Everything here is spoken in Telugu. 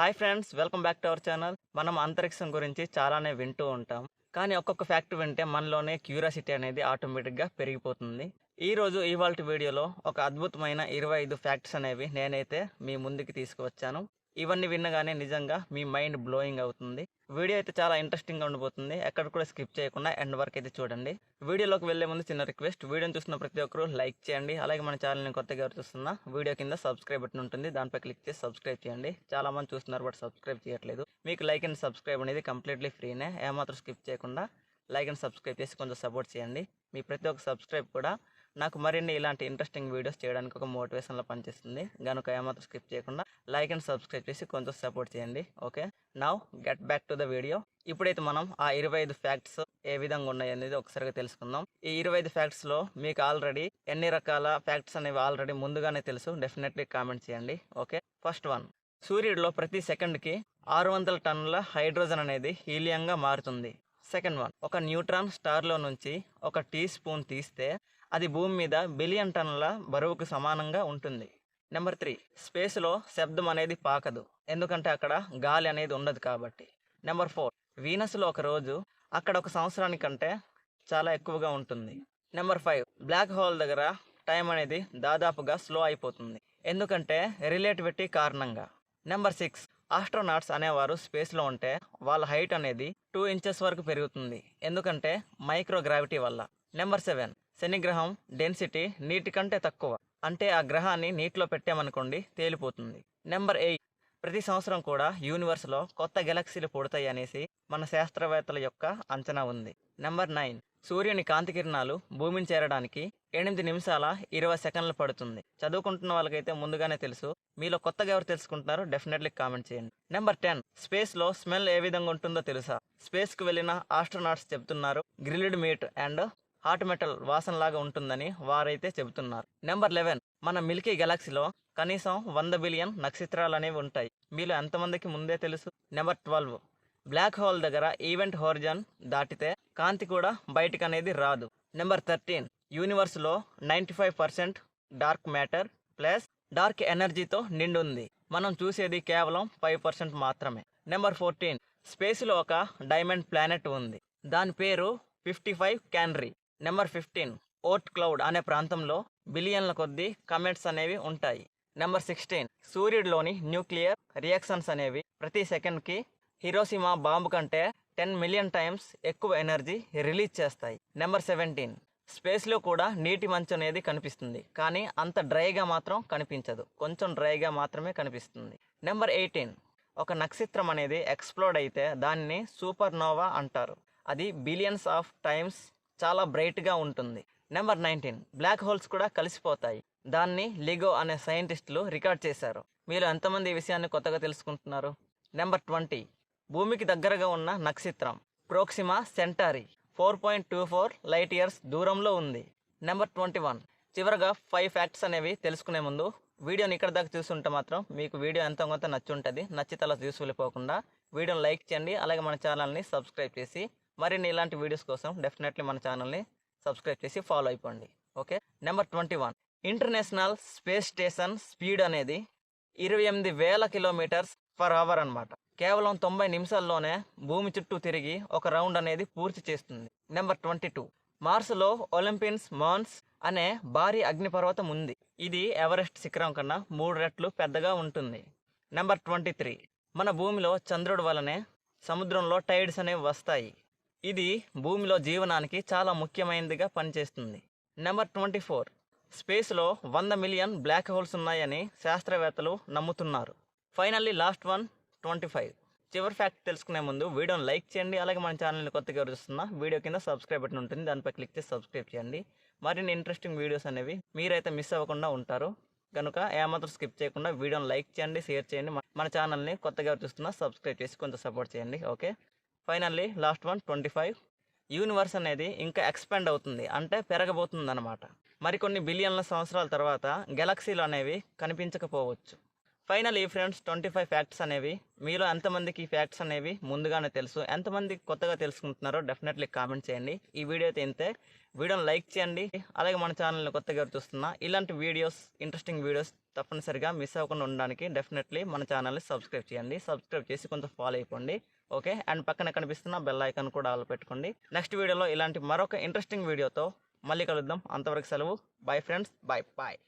Hi friends welcome back to our channel. మనం అంతరిక్షం గురించి చాలానే వింటూ ఉంటాం. కానీ ఒక్కొక్క ఫ్యాక్ట్ వింటే మనలోనే క్యూరియాసిటీ అనేది ఆటోమేటిక్గా పెరిగిపోతుంది. ఈరోజు ఇవాళ వీడియోలో ఒక అద్భుతమైన ఇరవై ఐదు ఫ్యాక్ట్స్ అనేవి నేనైతే మీ ముందుకి తీసుకువచ్చాను. ఇవన్నీ విన్నగానే నిజంగా మీ మైండ్ బ్లోయింగ్ అవుతుంది. వీడియో అయితే చాలా ఇంట్రెస్టింగ్గా ఉండిపోతుంది. ఎక్కడ కూడా స్కిప్ చేయకుండా ఎండ్ వరకు అయితే చూడండి. వీడియోలోకి వెళ్ళే ముందు చిన్న రిక్వెస్ట్ వీడియోని చూసిన ప్రతి ఒక్కరు లైక్ చేయండి. అలాగే మన ఛానల్ని కొత్తగా ఎవరు చూస్తున్నా వీడియో కింద సబ్స్క్రైబ్ బటన్ ఉంటుంది. దానిపై క్లిక్ చేసి సబ్స్క్రైబ్ చేయండి. చాలా మంది చూస్తున్నారు బట్ సబ్స్క్రైబ్ చేయట్లేదు. మీకు లైక్ అండ్ సబ్స్క్రైబ్ అనేది కంప్లీట్లీ ఫ్రీనే. ఏమాత్రం స్కిప్ చేయకుండా లైక్ అండ్ సబ్స్క్రైబ్ చేసి కొంచెం సపోర్ట్ చేయండి. మీ ప్రతి ఒక్క సబ్స్క్రైబ్ కూడా నాకు మరిన్ని ఇలాంటి ఇంట్రెస్టింగ్ వీడియోస్ చేయడానికి ఒక మోటివేషన్లో పనిచేస్తుంది. కనుక ఏమాత్రం స్కిప్ చేయకుండా లైక్ అండ్ సబ్స్క్రైబ్ చేసి కొంచెం సపోర్ట్ చేయండి. Okay now get back to the video ఇప్పుడైతే మనం ఆ ఇరవై ఐదు ఫ్యాక్ట్స్ ఏ విధంగా ఉన్నాయి అనేది ఒకసారిగా తెలుసుకుందాం. ఈ ఇరవై ఐదు ఫ్యాక్ట్స్లో మీకు ఆల్రెడీ ఎన్ని రకాల ఫ్యాక్ట్స్ అనేవి ఆల్రెడీ ముందుగానే తెలుసు. డెఫినెట్లీ కామెంట్ చేయండి. ఓకే ఫస్ట్ వన్ సూర్యుడిలో ప్రతి సెకండ్కి ఆరు వందల టన్నుల హైడ్రోజన్ అనేది హీలియంగా మారుతుంది. Second one. ఒక న్యూట్రాన్ స్టార్లో నుంచి ఒక టీ స్పూన్ తీస్తే అది భూమి మీద బిలియన్ టన్నుల బరువుకు సమానంగా ఉంటుంది. Number three. స్పేస్లో శబ్దం అనేది పాకదు. ఎందుకంటే అక్కడ గాలి అనేది ఉండదు కాబట్టి. Number four. వీనస్లో ఒక రోజు అక్కడ ఒక సంవత్సరానికంటే చాలా ఎక్కువగా ఉంటుంది. Number five. బ్లాక్ హోల్ దగ్గర టైం అనేది దాదాపుగా స్లో అయిపోతుంది. ఎందుకంటే రిలేటివిటీ కారణంగా. Number six. ఆస్ట్రోనాట్స్ అనేవారు స్పేస్లో ఉంటే వాళ్ళ హైట్ అనేది టూ ఇంచెస్ వరకు పెరుగుతుంది. ఎందుకంటే మైక్రోగ్రావిటీ వల్ల. Number seven. శనిగ్రహం డెన్సిటీ నీటి కంటే తక్కువ. అంటే ఆ గ్రహాన్ని నీటిలో పెట్టామనుకోండి తేలిపోతుంది. Number eight. ప్రతి సంవత్సరం కూడా యూనివర్స్లో కొత్త గెలాక్సీలు పుడతాయి అనేసి మన శాస్త్రవేత్తల యొక్క అంచనా ఉంది. Number nine. సూర్యుని కాంతి కిరణాలు భూమిని చేరడానికి ఎనిమిది నిమిషాల ఇరవై సెకండ్లు పడుతుంది. చదువుకుంటున్న వాళ్ళకైతే ముందుగానే తెలుసు. మీలో కొత్తగా ఎవరు తెలుసుకుంటున్నారో డెఫినెట్లీ కామెంట్ చేయండి. Number ten. స్పేస్లో స్మెల్ ఏ విధంగా ఉంటుందో తెలుసా? స్పేస్కు వెళ్ళిన ఆస్ట్రోనాట్స్ చెబుతున్నారు grilled meat and hot metal వాసనలాగా ఉంటుందని వారైతే చెబుతున్నారు. Number eleven. మన మిల్కీ గెలాక్సీలో కనీసం వంద బిలియన్ నక్షత్రాలు అనేవి ఉంటాయి. మీలో ఎంతమందికి ముందే తెలుసు? Number twelve. బ్లాక్ హోల్ దగ్గర ఈవెంట్ హోరిజన్ దాటితే కాంతి కూడా బయటకు అనేది రాదు. Number thirteen యూనివర్స్లో ninety five percent dark matter plus dark ఎనర్జీతో నిండుంది. మనం చూసేది కేవలం ఫైవ్ పర్సెంట్ మాత్రమే. నెంబర్ ఫోర్టీన్ స్పేస్లో ఒక డైమండ్ ప్లానెట్ ఉంది. దాని పేరు fifty five Cancri. Number fifteen Oort cloud అనే ప్రాంతంలో బిలియన్ల కొద్దీ కమెంట్స్ అనేవి ఉంటాయి. నెంబర్ సిక్స్టీన్ సూర్యుడిలోని న్యూక్లియర్ రియాక్షన్స్ అనేవి ప్రతి సెకండ్కి హిరోసిమా బాంబు కంటే టెన్ మిలియన్ టైమ్స్ ఎక్కువ ఎనర్జీ రిలీజ్ చేస్తాయి. Number seventeen. స్పేస్లో కూడా నీటి మంచు అనేది కనిపిస్తుంది. కానీ అంత డ్రైగా మాత్రం కనిపించదు. కొంచెం డ్రైగా మాత్రమే కనిపిస్తుంది. Number eighteen. ఒక నక్షత్రం అనేది ఎక్స్ప్లోడ్ అయితే దాన్ని సూపర్ నోవా అంటారు. అది బిలియన్స్ ఆఫ్ టైమ్స్ చాలా బ్రైట్గా ఉంటుంది. Number nineteen. బ్లాక్ హోల్స్ కూడా కలిసిపోతాయి. దాన్ని లిగో అనే సైంటిస్టులు రికార్డ్ చేశారు. మీరు ఎంతమంది ఈ విషయాన్ని కొత్తగా తెలుసుకుంటున్నారు? Number twenty. భూమికి దగ్గరగా ఉన్న నక్షత్రం. Proxima Centauri. Four point two four light years దూరంలో ఉంది. Number twenty one. చివరగా ఫైవ్ ఫ్యాక్ట్స్ అనేవి తెలుసుకునే ముందు వీడియోని ఇక్కడ దాకా చూస్తుంటే మాత్రం మీకు వీడియో ఎంతో కొంత నచ్చుంటుంది. నచ్చితలా నచ్చితే అలా చూసి వెళ్ళిపోకుండా వీడియోని లైక్ చేయండి. అలాగే మన ఛానల్ని సబ్స్క్రైబ్ చేసి మరిన్ని ఇలాంటి వీడియోస్ కోసం డెఫినెట్లీ మన ఛానల్ని సబ్స్క్రైబ్ చేసి ఫాలో అయిపోండి. Okay? Number twenty one. International space station speed అనేది ఇరవై ఎనిమిది వేల కిలోమీటర్స్ పర్ అవర్ అనమాట కేవలం తొంభై నిమిషాల్లోనే భూమి చుట్టూ తిరిగి ఒక రౌండ్ అనేది పూర్తి చేస్తుంది. Number twenty two. మార్స్లో Olympus Mons అనే భారీ అగ్నిపర్వతం ఉంది. ఇది ఎవరెస్ట్ శిఖరం కన్నా మూడు రెట్లు పెద్దగా ఉంటుంది. Number twenty three. మన భూమిలో చంద్రుడి వలనే సముద్రంలో టైడ్స్ అనేవి వస్తాయి. ఇది భూమిలో జీవనానికి చాలా ముఖ్యమైనదిగా పనిచేస్తుంది. Number twenty four. స్పేస్లో వంద మిలియన్ బ్లాక్ హోల్స్ ఉన్నాయని శాస్త్రవేత్తలు నమ్ముతున్నారు. Finally last one twenty five చివరి ఫ్యాక్ట్ తెలుసుకునే ముందు వీడియోని లైక్ చేయండి అలాగే మన ఛానల్ని కొత్తగా ఎవరు చూస్తున్నా వీడియో కింద సబ్స్క్రైబ్ బటన్ ఉంటుంది దానిపై క్లిక్ చేసి సబ్స్క్రైబ్ చేయండి. మరిన్ని ఇంట్రెస్టింగ్ వీడియోస్ అనేవి మీరైతే మిస్ అవ్వకుండా ఉంటారు. కనుక ఏమాత్రం స్కిప్ చేయకుండా వీడియోని లైక్ చేయండి షేర్ చేయండి మన- ఛానల్ని కొత్తగా ఎవరు చూస్తున్నా సబ్స్క్రైబ్ చేసి కొంచెం సపోర్ట్ చేయండి okay? Finally last one twenty five universe అనేది ఇంకా ఎక్స్పాండ్ అవుతుంది అంటే పెరగబోతుంది అనమాట మరికొన్ని బిలియన్ల సంవత్సరాల తర్వాత గెలాక్సీలు అనేవి కనిపించకపోవచ్చు. ఫైనల్ ఈ ఫ్రెండ్స్ ట్వంటీ ఫైవ్ ఫ్యాక్ట్స్ అనేవి. మీలో ఎంతమందికి ఈ ఫ్యాక్ట్స్ అనేవి ముందుగానే తెలుసు. ఎంతమంది కొత్తగా తెలుసుకుంటున్నారో డెఫినెట్లీ కామెంట్ చేయండి. ఈ వీడియో తింటే వీడియోని లైక్ చేయండి. అలాగే మన ఛానల్ని కొత్తగా చూస్తున్నా ఇలాంటి వీడియోస్ ఇంట్రెస్టింగ్ వీడియోస్ తప్పనిసరిగా మిస్ అవ్వకుండా ఉండడానికి డెఫినెట్లీ మన ఛానల్ని సబ్స్క్రైబ్ చేయండి. సబ్స్క్రైబ్ చేసి కొంత ఫాలో అయిపోండి. ఓకే? అండ్ పక్కన కనిపిస్తున్న బెల్ ఐకాన్ కూడా ఆల్ పెట్టుకోండి. నెక్స్ట్ వీడియోలో ఇలాంటి మరొక ఇంట్రెస్టింగ్ వీడియోతో మళ్ళీ కలుద్దాం. అంతవరకు సెలవు. Bye friends bye bye